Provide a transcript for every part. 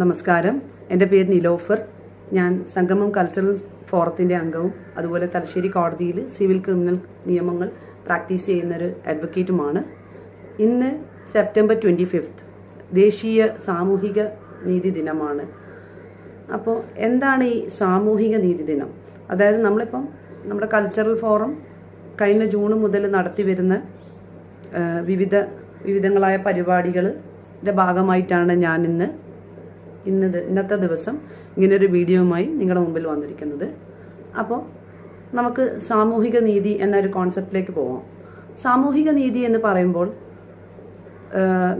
നമസ്കാരം. എന്റെ പേര് നിലോഫർ. ഞാൻ സംഗമം കൾച്ചറൽ ഫോറത്തിന്റെ അംഗവും അതുപോലെ തലശ്ശേരി കോടതിയിൽ സിവിൽ ക്രിമിനൽ നിയമങ്ങൾ പ്രാക്ടീസ് ചെയ്യുന്നൊരു അഡ്വക്കേറ്റുമാണ് ഇന്ന് സെപ്റ്റംബർ ട്വന്റി ഫിഫ്ത്ത് ദേശീയ സാമൂഹിക നീതി ദിനമാണ്. അപ്പോൾ എന്താണ് ഈ സാമൂഹിക നീതി ദിനം? അതായത് നമ്മളിപ്പം നമ്മുടെ കൾച്ചറൽ ഫോറം കഴിഞ്ഞ ജൂൺ മുതൽ നടത്തി വരുന്ന വിവിധ വിവിധങ്ങളായ പരിപാടികളുടെ ഭാഗമായിട്ടാണ് ഞാൻ ഇന്ന് ഇന്ന് ഇന്നത്തെ ദിവസം ഇങ്ങനൊരു വീഡിയോയുമായി നിങ്ങളുടെ മുമ്പിൽ വന്നിരിക്കുന്നത്. അപ്പോൾ നമുക്ക് സാമൂഹിക നീതി എന്നൊരു കോൺസെപ്റ്റിലേക്ക് പോവാം. സാമൂഹിക നീതി എന്ന് പറയുമ്പോൾ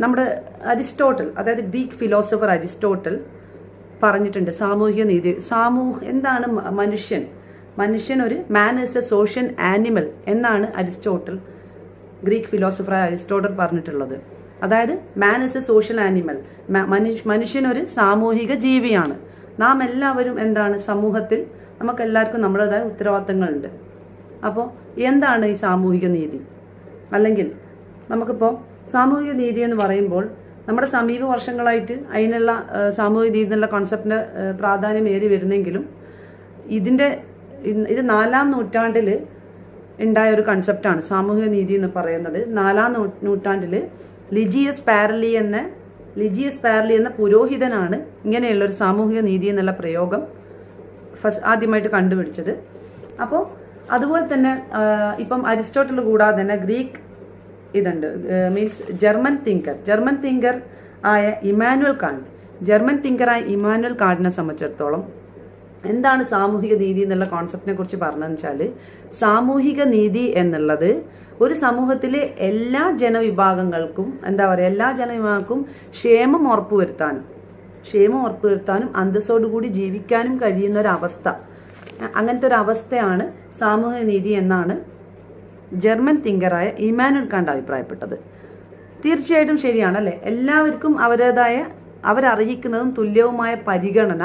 നമ്മുടെ അരിസ്റ്റോട്ടൽ അതായത് ഗ്രീക്ക് ഫിലോസഫർ അരിസ്റ്റോട്ടൽ പറഞ്ഞിട്ടുണ്ട് സാമൂഹിക നീതി. സാമൂഹ എന്താണ് മനുഷ്യൻ? മനുഷ്യൻ ഒരു man is a social animal എന്നാണ് അരിസ്റ്റോട്ടൽ ഗ്രീക്ക് ഫിലോസഫർ അരിസ്റ്റോട്ടൽ പറഞ്ഞിട്ടുള്ളത്. അതായത് man is a social animal മനുഷ്യൻ ഒരു സാമൂഹിക ജീവിയാണ്. നാം എല്ലാവരും എന്താണ് സമൂഹത്തിൽ? നമുക്കെല്ലാവർക്കും നമ്മുടേതായ ഉത്തരവാദിത്തങ്ങളുണ്ട്. അപ്പോൾ എന്താണ് ഈ സാമൂഹിക നീതി? അല്ലെങ്കിൽ നമുക്കിപ്പോൾ സാമൂഹിക നീതി എന്ന് പറയുമ്പോൾ നമ്മുടെ സമീപ വർഷങ്ങളായിട്ട് അതിനുള്ള സാമൂഹിക നീതി എന്നുള്ള കോൺസെപ്റ്റിന്റെ പ്രാധാന്യം ഏറി വരുന്നെങ്കിലും ഇതിന്റെ ഇത് നാലാം നൂറ്റാണ്ടിൽ ഉണ്ടായ ഒരു കൺസെപ്റ്റാണ് സാമൂഹിക നീതി എന്ന് പറയുന്നത്. നാലാം നൂറ്റാണ്ടിൽ ലിജിയസ് പാരലി എന്ന ലിജിയസ് പാരലി എന്ന പുരോഹിതനാണ് ഇങ്ങനെയുള്ള ഒരു സാമൂഹിക നീതി എന്നുള്ള പ്രയോഗം ഫസ്റ്റ് ആദ്യമായിട്ട് കണ്ടുപിടിച്ചത്. അപ്പോൾ അതുപോലെ തന്നെ ഇപ്പം അരിസ്റ്റോട്ടിൽ കൂടാതെ തന്നെ ഗ്രീക്ക് ഇതുണ്ട്. Means German thinker. German thinker ആയ ഇമാനുവൽ കാണ്ട്. ജർമ്മൻ തിങ്കറായ ഇമാനുവൽ കാണ്ടിനെ സംബന്ധിച്ചിടത്തോളം എന്താണ് സാമൂഹിക നീതി എന്നുള്ള കോൺസെപ്റ്റിനെ കുറിച്ച് പറഞ്ഞതെന്ന് വെച്ചാൽ സാമൂഹിക നീതി എന്നുള്ളത് ഒരു സമൂഹത്തിലെ എല്ലാ ജനവിഭാഗങ്ങൾക്കും എന്താ പറയുക എല്ലാ ജനവിഭാഗങ്ങൾക്കും ക്ഷേമം ഉറപ്പുവരുത്താനും ക്ഷേമം ഉറപ്പുവരുത്താനും അന്തസ്സോടുകൂടി ജീവിക്കാനും കഴിയുന്ന ഒരു അവസ്ഥ അങ്ങനത്തെ ഒരു അവസ്ഥയാണ് സാമൂഹിക നീതി എന്നാണ് ജർമ്മൻ തിങ്കറായ ഇമാനുൽ കാണ്ട് അഭിപ്രായപ്പെട്ടത്. തീർച്ചയായിട്ടും ശരിയാണ് അല്ലേ? എല്ലാവർക്കും അവരുടേതായ അവരർഹിക്കുന്നതും തുല്യവുമായ പരിഗണന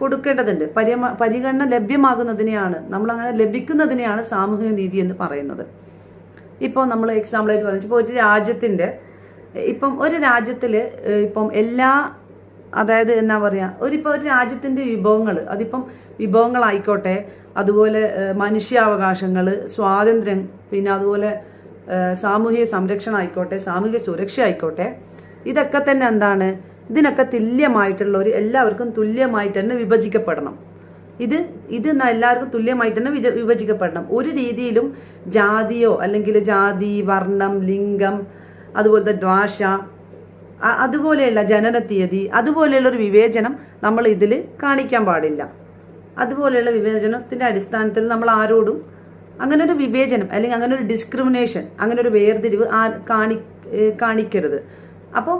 കൊടുക്കേണ്ടതുണ്ട്. പരിമ പരിഗണന ലഭ്യമാകുന്നതിനെയാണ് നമ്മളങ്ങനെ ലഭിക്കുന്നതിനെയാണ് സാമൂഹിക നീതി എന്ന് പറയുന്നത്. ഇപ്പോൾ നമ്മൾ എക്സാമ്പിളായിട്ട് പറഞ്ഞു. ഇപ്പോൾ ഒരു രാജ്യത്തിന്റെ ഇപ്പം ഒരു രാജ്യത്തിൽ ഇപ്പം എല്ലാ അതായത് എന്നാ പറയുക ഒരിപ്പോൾ ഒരു രാജ്യത്തിന്റെ വിഭവങ്ങൾ അതിപ്പം വിഭവങ്ങളായിക്കോട്ടെ അതുപോലെ മനുഷ്യാവകാശങ്ങൾ സ്വാതന്ത്ര്യം പിന്നെ അതുപോലെ സാമൂഹിക സംരക്ഷണം ആയിക്കോട്ടെ സാമൂഹിക സുരക്ഷ ആയിക്കോട്ടെ ഇതൊക്കെ തന്നെ എന്താണ് ഇതിനൊക്കെ തുല്യമായിട്ടുള്ള ഒരു എല്ലാവർക്കും തുല്യമായിട്ട് തന്നെ വിഭജിക്കപ്പെടണം. ഇത് ഇത് എല്ലാവർക്കും തുല്യമായിട്ട് തന്നെ വിജ വിഭജിക്കപ്പെടണം. ഒരു രീതിയിലും ജാതിയോ അല്ലെങ്കിൽ ജാതി വർണം ലിംഗം അതുപോലത്തെ ഭാഷ അതുപോലെയുള്ള ജനന തീയതി അതുപോലെയുള്ള ഒരു വിവേചനം നമ്മൾ ഇതിൽ കാണിക്കാൻ പാടില്ല. അതുപോലെയുള്ള വിവേചനത്തിന്റെ അടിസ്ഥാനത്തിൽ നമ്മൾ ആരോടും അങ്ങനെ ഒരു വിവേചനം അല്ലെങ്കിൽ അങ്ങനെ ഒരു ഡിസ്ക്രിമിനേഷൻ അങ്ങനെ ഒരു വേർതിരിവ് ആ കാണി കാണിക്കരുത്. അപ്പോൾ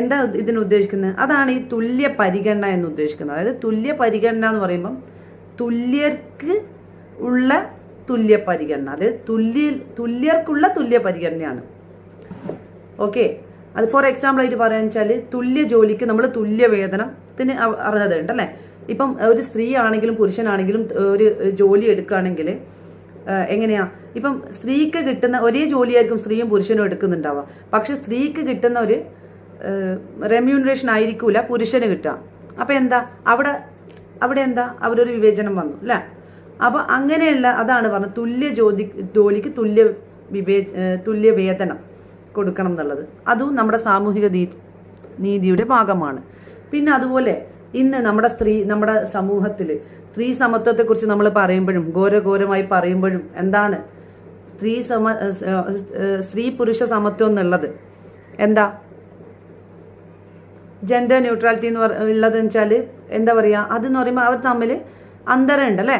എന്താ ഇതിന് ഉദ്ദേശിക്കുന്നത് അതാണ് ഈ തുല്യ പരിഗണന എന്ന് ഉദ്ദേശിക്കുന്നത്. അതായത് തുല്യ പരിഗണന എന്ന് പറയുമ്പം തുല്യർക്ക് ഉള്ള തുല്യ പരിഗണന. അതായത് തുല്യ തുല്യർക്കുള്ള തുല്യ പരിഗണനയാണ്. ഓക്കെ? അത് ഫോർ എക്സാമ്പിൾ ആയിട്ട് പറയാന്ന് വെച്ചാൽ തുല്യ ജോലിക്ക് നമ്മൾ തുല്യ വേതനത്തിന് അർഹത അർഹതയുണ്ട് അല്ലേ? ഇപ്പം ഒരു സ്ത്രീ ആണെങ്കിലും പുരുഷനാണെങ്കിലും ഒരു ജോലി എടുക്കുകയാണെങ്കിൽ എങ്ങനെയാ? ഇപ്പം സ്ത്രീക്ക് കിട്ടുന്ന ഒരേ ജോലിയായിരിക്കും സ്ത്രീയും പുരുഷനും എടുക്കുന്നുണ്ടാവുക. പക്ഷെ സ്ത്രീക്ക് കിട്ടുന്ന ഒരു റെമ്യൂണറേഷൻ ആയിരിക്കൂല പുരുഷന് കിട്ടുക. അപ്പം എന്താ? അവിടെ അവിടെ എന്താ? അവരൊരു വിവേചനം വന്നു അല്ലേ? അപ്പോൾ അങ്ങനെയുള്ള അതാണ് പറഞ്ഞത് തുല്യ ജോലി ജോലിക്ക് തുല്യ വിവേ തുല്യ വേതനം കൊടുക്കണം എന്നുള്ളത്. അതും നമ്മുടെ സാമൂഹിക നീതിയുടെ ഭാഗമാണ്. പിന്നെ അതുപോലെ ഇന്ന് നമ്മുടെ സ്ത്രീ നമ്മുടെ സമൂഹത്തിൽ സ്ത്രീ സമത്വത്തെക്കുറിച്ച് നമ്മൾ പറയുമ്പോഴും ഘോരഘോരമായി പറയുമ്പോഴും എന്താണ്? സ്ത്രീ സമ സ്ത്രീ പുരുഷ സമത്വം എന്നുള്ളത്. എന്താ? ജെൻഡർ ന്യൂട്രാലിറ്റി എന്ന് പറ ഉള്ളതെന്ന് വെച്ചാൽ എന്താ പറയുക അതെന്ന് പറയുമ്പോൾ അവർ തമ്മിൽ അന്തരം ഉണ്ടല്ലേ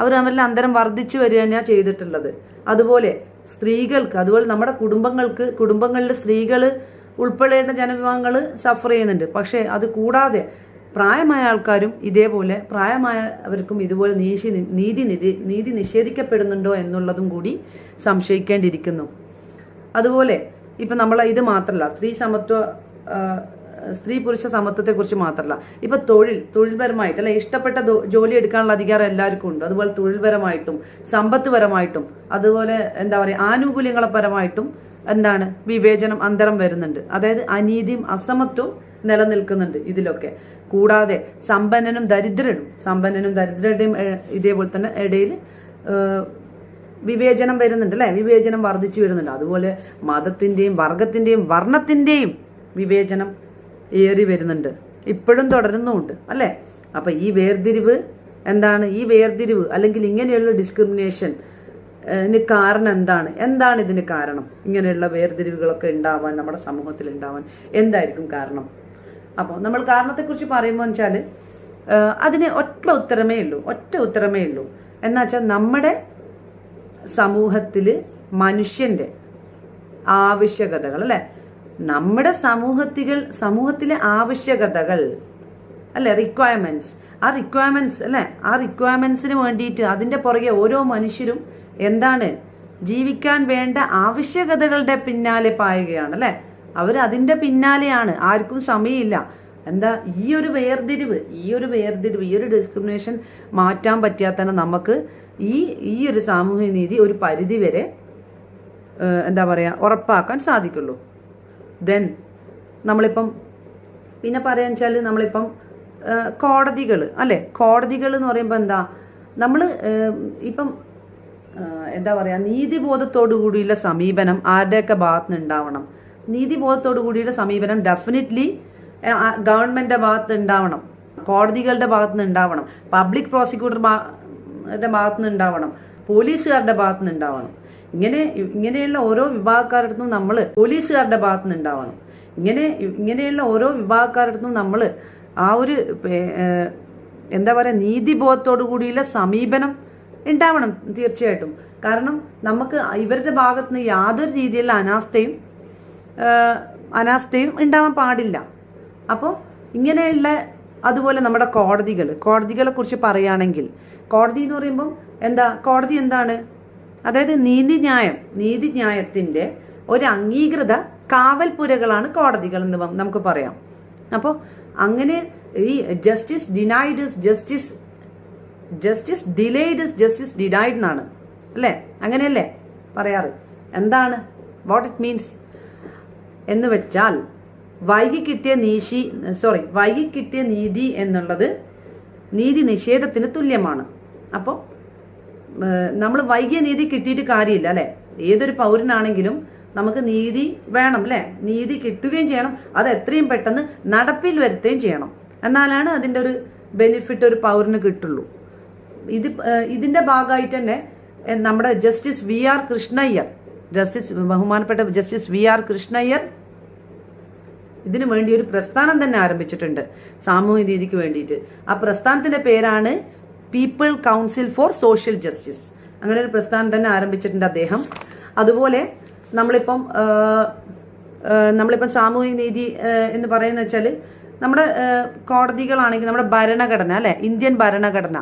അവർ തമ്മിൽ അന്തരം വർദ്ധിച്ചു വരിക തന്നെയാണ് ചെയ്തിട്ടുള്ളത്. അതുപോലെ സ്ത്രീകൾക്ക് അതുപോലെ നമ്മുടെ കുടുംബങ്ങൾക്ക് കുടുംബങ്ങളിൽ സ്ത്രീകൾ ഉൾപ്പെടേണ്ട ജനവിഭാഗങ്ങൾ സഫർ ചെയ്യുന്നുണ്ട്. പക്ഷേ അത് കൂടാതെ പ്രായമായ ആൾക്കാരും ഇതേപോലെ പ്രായമായവർക്കും ഇതുപോലെ നീശി നീതി നിധി നീതി നിഷേധിക്കപ്പെടുന്നുണ്ടോ എന്നുള്ളതും കൂടി സംശയിക്കേണ്ടിയിരിക്കുന്നു. അതുപോലെ ഇപ്പം നമ്മൾ ഇത് മാത്രമല്ല സ്ത്രീ സമത്വ സ്ത്രീ പുരുഷ സമത്വത്തെ കുറിച്ച് മാത്രമല്ല ഇപ്പൊ തൊഴിൽ തൊഴിൽപരമായിട്ട് അല്ലെ ഇഷ്ടപ്പെട്ട ജോലി എടുക്കാനുള്ള അധികാരം എല്ലാവർക്കും ഉണ്ട്. അതുപോലെ തൊഴിൽപരമായിട്ടും സമ്പത്ത് പരമായിട്ടും അതുപോലെ എന്താ പറയുക ആനുകൂല്യങ്ങളെ പരമായിട്ടും എന്താണ് വിവേചനം അന്തരം വരുന്നുണ്ട്. അതായത് അനീതിയും അസമത്വവും നിലനിൽക്കുന്നുണ്ട് ഇതിലൊക്കെ. കൂടാതെ സമ്പന്നനും ദരിദ്രനും സമ്പന്നനും ദരിദ്രരുടെയും ഇതേപോലെ തന്നെ ഇടയിൽ വിവേചനം വരുന്നുണ്ട് അല്ലേ? വിവേചനം വർദ്ധിച്ചു വരുന്നുണ്ട്. അതുപോലെ മതത്തിന്റെയും വർഗത്തിന്റെയും വർണത്തിന്റെയും വിവേചനം ഏറി വരുന്നുണ്ട്. ഇപ്പോഴും തുടരുന്നുമുണ്ട് അല്ലേ? അപ്പം ഈ വേർതിരിവ് എന്താണ്? ഈ വേർതിരിവ് അല്ലെങ്കിൽ ഇങ്ങനെയുള്ള ഡിസ്ക്രിമിനേഷൻ കാരണം എന്താണ്? എന്താണ് ഇതിന് കാരണം? ഇങ്ങനെയുള്ള വേർതിരിവുകളൊക്കെ ഉണ്ടാവാൻ നമ്മുടെ സമൂഹത്തിൽ ഉണ്ടാവാൻ എന്തായിരിക്കും കാരണം? അപ്പോൾ നമ്മൾ കാരണത്തെക്കുറിച്ച് പറയുമ്പോൾ വെച്ചാൽ അതിന് ഒറ്റ ഉത്തരമേ ഉള്ളൂ ഒറ്റ ഉത്തരമേ ഉള്ളൂ. എന്നാ വെച്ചാൽ നമ്മുടെ സമൂഹത്തിൽ മനുഷ്യന്റെ ആവശ്യകതകൾ അല്ലേ? നമ്മുടെ സമൂഹത്തികൾ സമൂഹത്തിലെ ആവശ്യകതകൾ അല്ലേ? റിക്വയർമെന്റ്സ് ആ റിക്വയർമെന്റ്സ് അല്ലേ? ആ റിക്വയർമെന്റ്സിന് വേണ്ടിയിട്ട് അതിന്റെ പുറകെ ഓരോ മനുഷ്യരും എന്താണ്? ജീവിക്കാൻ വേണ്ട ആവശ്യകതകളുടെ പിന്നാലെ പായുകയാണ് അല്ലേ? അവർ അതിന്റെ പിന്നാലെയാണ്. ആർക്കും സമയമില്ല. എന്താ? ഈ ഒരു വേർതിരിവ് ഈ ഒരു വേർതിരിവ് ഈ ഒരു ഡിസ്ക്രിമിനേഷൻ മാറ്റാൻ പറ്റിയാൽ തന്നെ നമുക്ക് ഈ ഈ ഒരു സാമൂഹ്യ നീതി ഒരു പരിധി വരെ എന്താ പറയുക ഉറപ്പാക്കാൻ സാധിക്കുള്ളൂ. ദെൻ നമ്മളിപ്പം പിന്നെ പറയാന്ന് വെച്ചാൽ നമ്മളിപ്പം കോടതികൾ അല്ലേ? കോടതികൾ എന്ന് പറയുമ്പോൾ എന്താ നമ്മൾ ഇപ്പം എന്താ പറയുക നീതിബോധത്തോടു കൂടിയുള്ള സമീപനം ആരുടെയൊക്കെ ഭാഗത്ത് ഉണ്ടാവണം നീതിബോധത്തോടു കൂടിയുള്ള സമീപനം ഡെഫിനറ്റ്ലി ഗവൺമെന്റിന്റെ ഭാഗത്ത് ഉണ്ടാവണം കോടതികളുടെ ഭാഗത്ത് നിന്ന് ഉണ്ടാവണം പബ്ലിക് പ്രോസിക്യൂട്ടർ യുടെ ഭാഗത്ത് നിന്ന് ഉണ്ടാവണം പോലീസുകാരുടെ ഭാഗത്ത് നിന്ന് ഉണ്ടാവണം ഇങ്ങനെ ഇങ്ങനെയുള്ള ഓരോ വിഭാഗക്കാരുടെ അടുത്തും നമ്മൾ പോലീസുകാരുടെ ഭാഗത്തു നിന്ന് ഉണ്ടാവണം ഇങ്ങനെ ഇങ്ങനെയുള്ള ഓരോ വിഭാഗക്കാരുടെ അടുത്തും നമ്മൾ ആ ഒരു എന്താ പറയുക നീതിബോധത്തോടു കൂടിയുള്ള സമീപനം ഉണ്ടാവണം തീർച്ചയായിട്ടും. കാരണം നമുക്ക് ഇവരുടെ ഭാഗത്ത് നിന്ന് യാതൊരു രീതിയിലുള്ള അനാസ്ഥയും അനാസ്ഥയും ഉണ്ടാവാൻ പാടില്ല. അപ്പോൾ ഇങ്ങനെയുള്ള അതുപോലെ നമ്മുടെ കോടതികൾ കോടതികളെക്കുറിച്ച് പറയുകയാണെങ്കിൽ കോടതി എന്ന് പറയുമ്പം എന്താ കോടതി എന്താണ്? അതായത് നീതിന്യായം നീതിന്യായത്തിന്റെ ഒരു അംഗീകൃത കാവൽപുരകളാണ് കോടതികൾ എന്ന് നമുക്ക് പറയാം. അപ്പോൾ അങ്ങനെ ഈ justice denied justice justice delayed justice denied എന്നാണ്. അല്ലേ? അങ്ങനെയല്ലേ പറയാറ്? എന്താണ്? വാട്ട് ഇറ്റ് മീൻസ് എന്ന് വെച്ചാൽ വൈകി കിട്ടിയ നീശി സോറി വൈകി കിട്ടിയ നീതി എന്നുള്ളത് നീതി നിഷേധത്തിന് തുല്യമാണ്. അപ്പോൾ നമ്മൾ വൈകിയ നീതി കിട്ടിയിട്ട് കാര്യമില്ല അല്ലേ? ഏതൊരു പൗരനാണെങ്കിലും നമുക്ക് നീതി വേണം അല്ലേ? നീതി കിട്ടുകയും ചെയ്യണം അത് എത്രയും പെട്ടെന്ന് നടപ്പിൽ വരുത്തുകയും ചെയ്യണം. എന്നാലാണ് അതിന്റെ ഒരു ബെനിഫിറ്റ് ഒരു പൗരന് കിട്ടുള്ളൂ. ഇത് ഇതിന്റെ ഭാഗമായിട്ട് തന്നെ നമ്മുടെ justice V R Krishna Iyer justice ബഹുമാനപ്പെട്ട ജസ്റ്റിസ് വി ആർ കൃഷ്ണയ്യർ ഇതിനു വേണ്ടി ഒരു പ്രസ്ഥാനം തന്നെ ആരംഭിച്ചിട്ടുണ്ട് സാമൂഹ്യ നീതിക്ക് വേണ്ടിയിട്ട്. ആ പ്രസ്ഥാനത്തിന്റെ പേരാണ് people council for social justice അങ്ങനെ ഒരു പ്രസ്ഥാനം തന്നെ ആരംഭിച്ചിട്ടുണ്ട് അദ്ദേഹം. അതുപോലെ നമ്മളിപ്പം നമ്മളിപ്പം സാമൂഹിക നീതി എന്ന് പറയുന്നത് വെച്ചാൽ നമ്മുടെ കോടതികളാണെങ്കിൽ നമ്മുടെ ഭരണഘടന അല്ലെ? ഇന്ത്യൻ ഭരണഘടന.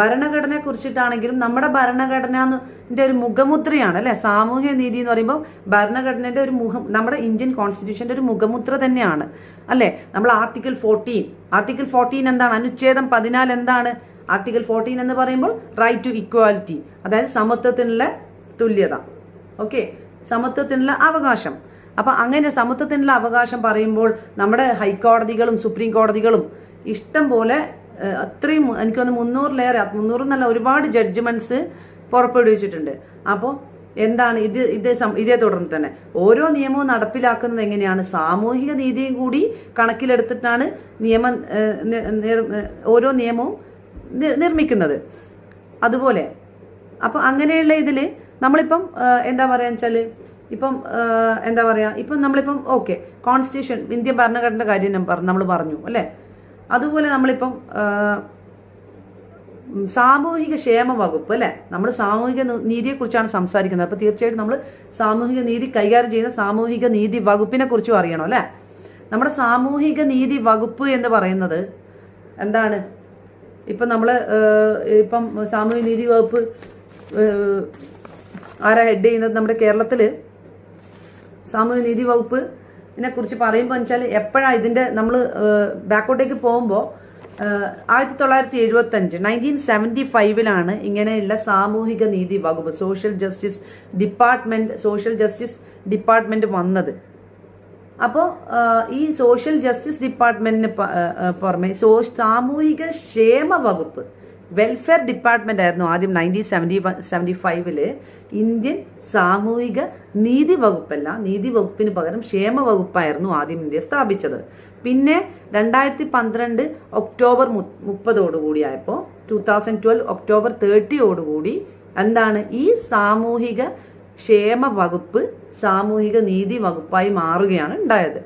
ഭരണഘടനയെ കുറിച്ചിട്ടാണെങ്കിലും നമ്മുടെ ഭരണഘടനന്റെ ഒരു മുഖമുദ്രയാണ് അല്ലെ? സാമൂഹ്യ നീതി എന്ന് പറയുമ്പോൾ ഭരണഘടനയുടെ ഒരു മുഖം നമ്മുടെ ഇന്ത്യൻ കോൺസ്റ്റിറ്റ്യൂഷന്റെ ഒരു മുഖമുദ്ര തന്നെയാണ് അല്ലെ? നമ്മൾ ആർട്ടിക്കിൾ ഫോർട്ടീൻ. ആർട്ടിക്കിൾ ഫോർട്ടീൻ എന്താണ്? അനുച്ഛേദം പതിനാല് എന്താണ്? ആർട്ടിക്കിൾ ഫോർട്ടീൻ എന്ന് പറയുമ്പോൾ റൈറ്റ് ടു ഇക്വാലിറ്റി അതായത് സമത്വത്തിനുള്ള തുല്യത. ഓക്കെ സമത്വത്തിനുള്ള അവകാശം. അപ്പൊ അങ്ങനെ സമത്വത്തിനുള്ള അവകാശം പറയുമ്പോൾ നമ്മുടെ ഹൈക്കോടതികളും സുപ്രീം കോടതികളും ഇഷ്ടം പോലെ അത്രയും എനിക്ക് തോന്നുന്നു മുന്നൂറിലേറെ മുന്നൂറെന്നല്ല ഒരുപാട് ജഡ്ജ്മെന്റ്സ് പുറപ്പെടുവിച്ചിട്ടുണ്ട്. അപ്പോൾ എന്താണ് ഇത് ഇത് ഇതേ തുടർന്ന് തന്നെ. ഓരോ നിയമവും നടപ്പിലാക്കുന്നത് എങ്ങനെയാണ്? സാമൂഹിക നീതിയും കൂടി കണക്കിലെടുത്തിട്ടാണ് നിയമം ഓരോ നിയമവും നിർമ്മിക്കുന്നത്. അതുപോലെ. അപ്പോൾ അങ്ങനെയുള്ള ഇതിൽ നമ്മളിപ്പം എന്താ പറയുക വെച്ചാൽ ഇപ്പം എന്താ പറയുക ഇപ്പം നമ്മളിപ്പം ഓക്കെ കോൺസ്റ്റിറ്റ്യൂഷൻ ഇന്ത്യൻ ഭരണഘടനയുടെ കാര്യം നമ്മൾ പറഞ്ഞു അല്ലേ? അതുപോലെ നമ്മളിപ്പം സാമൂഹിക ക്ഷേമ വകുപ്പ് അല്ലേ? നമ്മൾ സാമൂഹിക നീതിയെക്കുറിച്ചാണ് സംസാരിക്കുന്നത്. അപ്പോൾ തീർച്ചയായിട്ടും നമ്മൾ സാമൂഹിക നീതി കൈകാര്യം ചെയ്യുന്ന സാമൂഹിക നീതി വകുപ്പിനെ കുറിച്ചും അറിയണം അല്ലേ? നമ്മുടെ സാമൂഹിക നീതി വകുപ്പ് എന്ന് പറയുന്നത് എന്താണ്? ഇപ്പം നമ്മൾ ഇപ്പം സാമൂഹ്യ നീതി വകുപ്പ് ആരാ ഹെഡ് ചെയ്യുന്നത് നമ്മുടെ കേരളത്തിൽ സാമൂഹ്യ നീതി വകുപ്പ് ഇതിനെക്കുറിച്ച് പറയുമ്പോൾ വെച്ചാൽ എപ്പോഴാണ് ഇതിന്റെ നമ്മൾ ബാക്കോട്ടേക്ക് പോകുമ്പോൾ ആയിരത്തി തൊള്ളായിരത്തി എഴുപത്തി അഞ്ച് നയന്റീൻ സെവന്റി ഫൈവിലാണ് ഇങ്ങനെയുള്ള സാമൂഹിക നീതി വകുപ്പ് social justice department social justice department വന്നത്. അപ്പോൾ ഈ സോഷ്യൽ ജസ്റ്റിസ് ആ, പുറമെ സോ സാമൂഹിക ക്ഷേമ വകുപ്പ് വെൽഫെയർ ഡിപ്പാർട്ട്മെന്റ് ആയിരുന്നു ആദ്യം നയന്റീൻ സെവന്റി സെവന്റി ഫൈവിൽ ഇന്ത്യൻ സാമൂഹിക നീതി വകുപ്പല്ല നീതി വകുപ്പിന് പകരം ക്ഷേമ വകുപ്പായിരുന്നു ആദ്യം ഇന്ത്യ സ്ഥാപിച്ചത്. പിന്നെ രണ്ടായിരത്തി പന്ത്രണ്ട് ഒക്ടോബർ മു മുപ്പതോടുകൂടിയായപ്പോൾ ടൂ തൗസൻഡ് ട്വൽവ് ഒക്ടോബർ തേർട്ടിയോടുകൂടി എന്താണ് ഈ സാമൂഹിക ക്ഷേമ വകുപ്പ് സാമൂഹിക നീതി വകുപ്പായി മാറുകയാണ് ഉണ്ടായത്.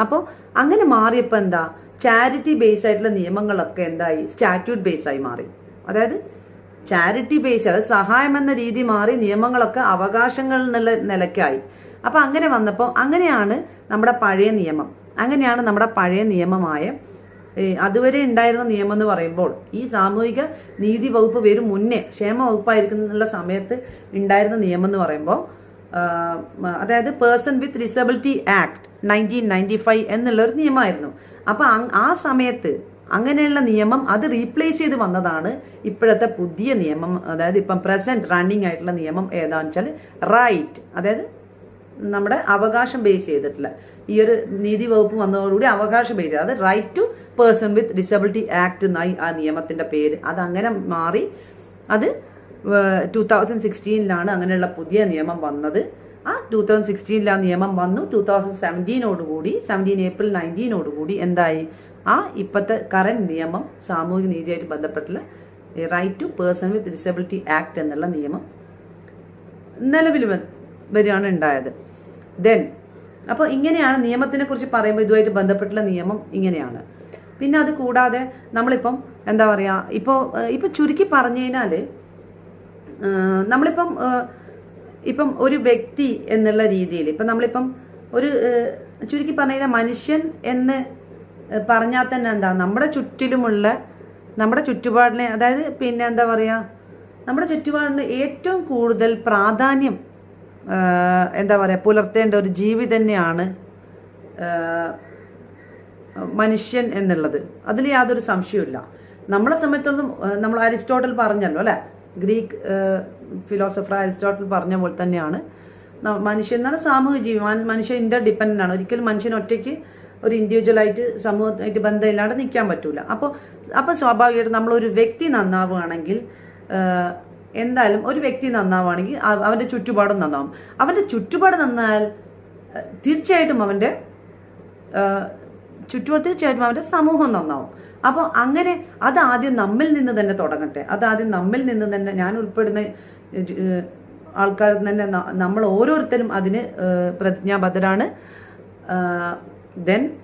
അപ്പോൾ അങ്ങനെ മാറിയപ്പോൾ എന്താ? ചാരിറ്റി ബേസ് ആയിട്ടുള്ള നിയമങ്ങളൊക്കെ എന്തായി? സ്റ്റാറ്റ്യൂട്ട് ബേസ് ആയി മാറി. അതായത് ചാരിറ്റി ബേസ് അതായത് സഹായം എന്ന രീതി മാറി നിയമങ്ങളൊക്കെ അവകാശങ്ങൾ എന്നുള്ള നിലയ്ക്കായി. അപ്പോൾ അങ്ങനെ വന്നപ്പോൾ അങ്ങനെയാണ് നമ്മുടെ പഴയ നിയമം. അങ്ങനെയാണ് നമ്മുടെ പഴയ നിയമമായ അതുവരെ ഉണ്ടായിരുന്ന നിയമം എന്ന് പറയുമ്പോൾ ഈ സാമൂഹിക നീതി വകുപ്പ് വരും മുന്നേ ക്ഷേമ വകുപ്പായിരിക്കുന്ന സമയത്ത് ഉണ്ടായിരുന്ന നിയമം എന്ന് പറയുമ്പോൾ അതായത് person with disability act nineteen ninety five എന്നുള്ളൊരു നിയമമായിരുന്നു അപ്പോൾ ആ സമയത്ത് അങ്ങനെയുള്ള നിയമം അത് റീപ്ലേസ് ചെയ്ത് വന്നതാണ് ഇപ്പോഴത്തെ പുതിയ നിയമം. അതായത് ഇപ്പം പ്രസന്റ് റണ്ണിങ് ആയിട്ടുള്ള നിയമം ഏതാണെന്ന് വെച്ചാൽ റൈറ്റ് അതായത് നമ്മുടെ അവകാശം ബേസ് ചെയ്തിട്ടില്ല. ഈ ഒരു നീതി വകുപ്പ് വന്നതോടുകൂടി അവകാശം ബേസ് ചെയ്ത്. അത് right to person with disability act എന്നായി ആ നിയമത്തിന്റെ പേര്. അതങ്ങനെ മാറി. അത് ടു തൗസൻഡ് സിക്സ്റ്റീനിലാണ് അങ്ങനെയുള്ള പുതിയ നിയമം വന്നത്. ആ ടൂ തൗസൻഡ് സിക്സ്റ്റീനിൽ ആ നിയമം വന്നു. ടൂ തൗസൻഡ് സെവന്റീനോടുകൂടി സെവന്റീൻ ഏപ്രിൽ നയന്റീനോടുകൂടി എന്തായി? ആ ഇപ്പോഴത്തെ കറണ്ട് നിയമം സാമൂഹിക നീതിയായിട്ട് ബന്ധപ്പെട്ടുള്ള right to person with disability act എന്നുള്ള നിയമം നിലവിൽ വരികയാണ് ഉണ്ടായത്. ദെൻ അപ്പോൾ ഇങ്ങനെയാണ് നിയമത്തിനെ കുറിച്ച് പറയുമ്പോൾ ഇതുമായിട്ട് ബന്ധപ്പെട്ടുള്ള നിയമം ഇങ്ങനെയാണ്. പിന്നെ അത് കൂടാതെ നമ്മളിപ്പം എന്താ പറയുക ഇപ്പോൾ ഇപ്പം ചുരുക്കി പറഞ്ഞു കഴിഞ്ഞാൽ നമ്മളിപ്പം ഇപ്പം ഒരു വ്യക്തി എന്നുള്ള രീതിയിൽ ഇപ്പം നമ്മളിപ്പം ഒരു ചുരുക്കി പറഞ്ഞു കഴിഞ്ഞാൽ മനുഷ്യൻ എന്ന് പറഞ്ഞാൽ തന്നെ എന്താ നമ്മുടെ ചുറ്റിലുമുള്ള നമ്മുടെ ചുറ്റുപാടിനെ അതായത് പിന്നെ എന്താ പറയുക നമ്മുടെ ചുറ്റുപാടിന് ഏറ്റവും കൂടുതൽ പ്രാധാന്യം എന്താ പറയുക പുലർത്തേണ്ട ഒരു ജീവി തന്നെയാണ് മനുഷ്യൻ എന്നുള്ളത്. അതിൽ യാതൊരു സംശയമില്ല നമ്മളെ സമയത്തൊന്നും നമ്മൾ അരിസ്റ്റോട്ടൽ പറഞ്ഞല്ലോ അല്ലേ? ഗ്രീക്ക് ഫിലോസഫർ അരിസ്റ്റോട്ടൽ പറഞ്ഞ പോലെ തന്നെയാണ്. മനുഷ്യൻ എന്നാണ് സാമൂഹിക ജീവി. മനുഷ്യൻ ഇന്റർ ഡിപ്പെൻഡന്റ് ആണ്. ഒരിക്കലും മനുഷ്യൻ ഒറ്റയ്ക്ക് ഒരു ഇൻഡിവിജ്വലായിട്ട് സമൂഹമായിട്ട് ബന്ധമില്ലാണ്ട് നിൽക്കാൻ പറ്റില്ല അപ്പോൾ അപ്പോൾ സ്വാഭാവികമായിട്ട് നമ്മളൊരു വ്യക്തി നന്നാവുകയാണെങ്കിൽ എന്തായാലും ഒരു വ്യക്തി നന്നാവുകയാണെങ്കിൽ അവ- അവന്റെ ചുറ്റുപാടും നന്നാവും. അവന്റെ ചുറ്റുപാട് നന്നാൽ തീർച്ചയായിട്ടും അവന്റെ ചുറ്റുപാട് തീർച്ചയായിട്ടും അവന്റെ സമൂഹം നന്നാവും. അപ്പോൾ അങ്ങനെ അത് ആദ്യം നമ്മിൽ നിന്ന് തന്നെ തുടങ്ങട്ടെ. അത് ആദ്യം നമ്മിൽ നിന്ന് തന്നെ ഞാൻ ഉൾപ്പെടുന്ന ആൾക്കാർ തന്നെ നമ്മൾ ഓരോരുത്തരും അതിന് പ്രതിജ്ഞാബദ്ധരാണ്. ദെൻ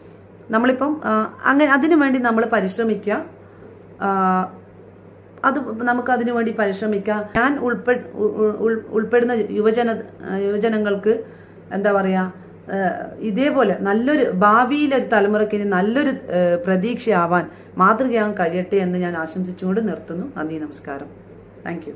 നമ്മളിപ്പം അങ്ങനെ അതിനു വേണ്ടി നമ്മൾ പരിശ്രമിക്കുക. അത് നമുക്ക് അതിനു വേണ്ടി പരിശ്രമിക്കാം. ഞാൻ ഉൾപ്പെ ഉൾപ്പെടുന്ന യുവജന യുവജനങ്ങൾക്ക് എന്താ പറയുക ഇതേപോലെ നല്ലൊരു ഭാവിയിലൊരു തലമുറയ്ക്ക് ഇനി നല്ലൊരു പ്രതീക്ഷയാവാൻ മാതൃകയാവാൻ കഴിയട്ടെ എന്ന് ഞാൻ ആശംസിച്ചുകൊണ്ട് നിർത്തുന്നു. നന്ദി നമസ്കാരം. താങ്ക്